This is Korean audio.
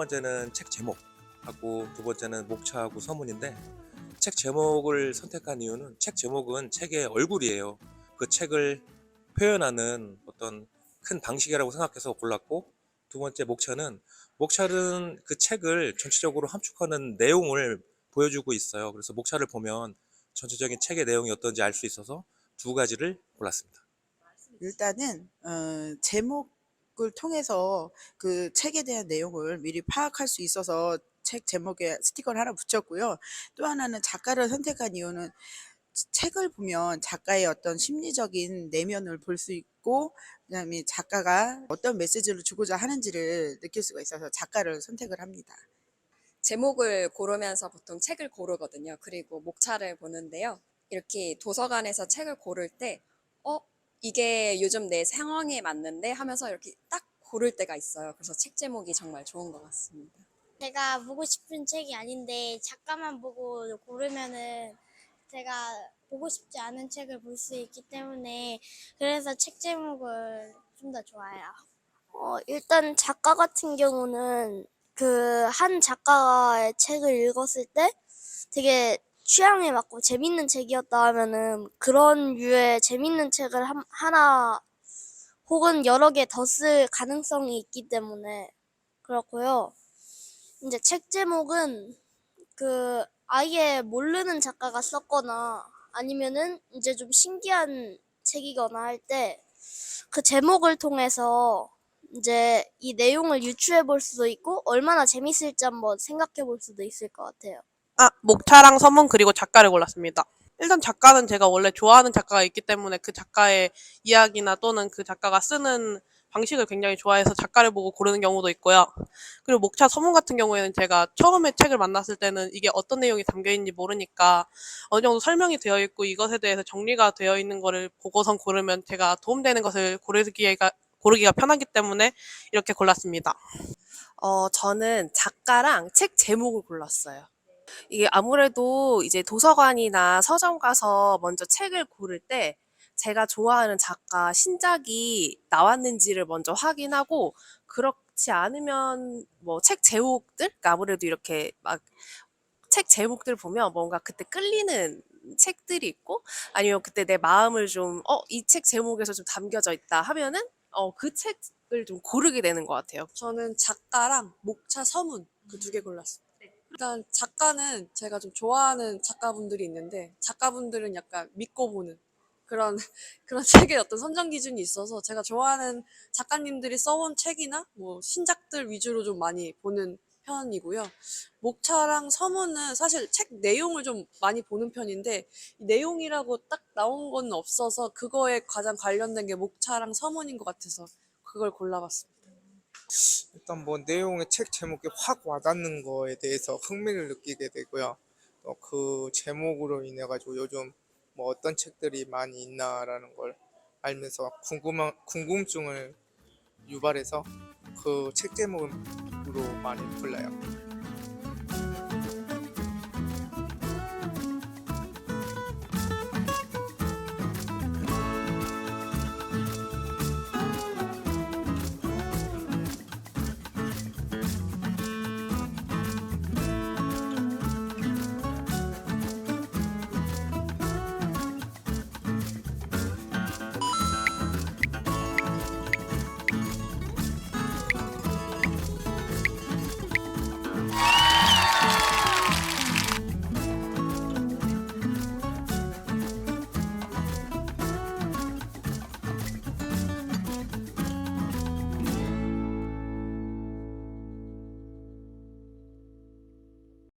첫 번째는 책 제목하고 두 번째는 목차하고 서문인데 책 제목을 선택한 이유는 책 제목은 책의 얼굴이에요. 그 책을 표현하는 어떤 큰 방식이라고 생각해서 골랐고 두 번째 목차는 목차는 그 책을 전체적으로 함축하는 내용을 보여주고 있어요. 그래서 목차를 보면 전체적인 책의 내용이 어떤지 알 수 있어서 두 가지를 골랐습니다. 일단은 어, 제목 을 통해서 그 책에 대한 내용을 미리 파악할 수 있어서 책 제목에 스티커를 하나 붙였고요. 또 하나는 작가를 선택한 이유는 책을 보면 작가의 어떤 심리적인 내면을 볼 수 있고 그다음에 작가가 어떤 메시지를 주고자 하는지를 느낄 수가 있어서 작가를 선택을 합니다. 제목을 고르면서 보통 책을 고르거든요. 그리고 목차를 보는데요. 이렇게 도서관에서 책을 고를 때, 어, 이게 요즘 내 상황에 맞는데 하면서 이렇게 딱 고를 때가 있어요. 그래서 책 제목이 정말 좋은 것 같습니다. 제가 보고 싶은 책이 아닌데 작가만 보고 고르면은 제가 보고 싶지 않은 책을 볼 수 있기 때문에 그래서 책 제목을 좀 더 좋아해요. 어, 일단 작가 같은 경우는 그 한 작가의 책을 읽었을 때 되게 취향에 맞고 재밌는 책이었다 하면은 그런 류의 재밌는 책을 한- 하나 혹은 여러 개 더 쓸 가능성이 있기 때문에 그렇고요. 이제 책 제목은 그 아예 모르는 작가가 썼거나 아니면은 이제 좀 신기한 책이거나 할 때 그 제목을 통해서 이제 이 내용을 유추해 볼 수도 있고 얼마나 재밌을지 한번 생각해 볼 수도 있을 것 같아요. 아, 목차랑 서문 그리고 작가를 골랐습니다. 일단 작가는 제가 원래 좋아하는 작가가 있기 때문에 그 작가의 이야기나 또는 그 작가가 쓰는 방식을 굉장히 좋아해서 작가를 보고 고르는 경우도 있고요. 그리고 목차 서문 같은 경우에는 제가 처음에 책을 만났을 때는 이게 어떤 내용이 담겨 있는지 모르니까 어느 정도 설명이 되어 있고 이것에 대해서 정리가 되어 있는 거를 보고선 고르면 제가 도움되는 것을 고르기가 고르기가 편하기 때문에 이렇게 골랐습니다. 어, 저는 작가랑 책 제목을 골랐어요. 이게 아무래도 이제 도서관이나 서점 가서 먼저 책을 고를 때 제가 좋아하는 작가 신작이 나왔는지를 먼저 확인하고 그렇지 않으면 뭐 책 제목들 그러니까 아무래도 이렇게 막 책 제목들 보면 뭔가 그때 끌리는 책들이 있고 아니면 그때 내 마음을 좀 어, 이 책 제목에서 좀 담겨져 있다 하면은 어, 그 책을 좀 고르게 되는 것 같아요. 저는 작가랑 목차 서문 그 두 개 골랐습니다. 일단 작가는 제가 좀 좋아하는 작가분들이 있는데 작가분들은 약간 믿고 보는 그런 그런 책의 어떤 선정 기준이 있어서 제가 좋아하는 작가님들이 써온 책이나 뭐 신작들 위주로 좀 많이 보는 편이고요. 목차랑 서문은 사실 책 내용을 좀 많이 보는 편인데 이 내용이라고 딱 나온 건 없어서 그거에 가장 관련된 게 목차랑 서문인 것 같아서 그걸 골라봤습니다. 일단 뭐 내용의 책 제목이 확 와닿는 거에 대해서 흥미를 느끼게 되고요. 또 그 제목으로 인해 가지고 요즘 뭐 어떤 책들이 많이 있나라는 걸 알면서 궁금한 궁금증을 유발해서 그 책 제목으로 많이 골라요.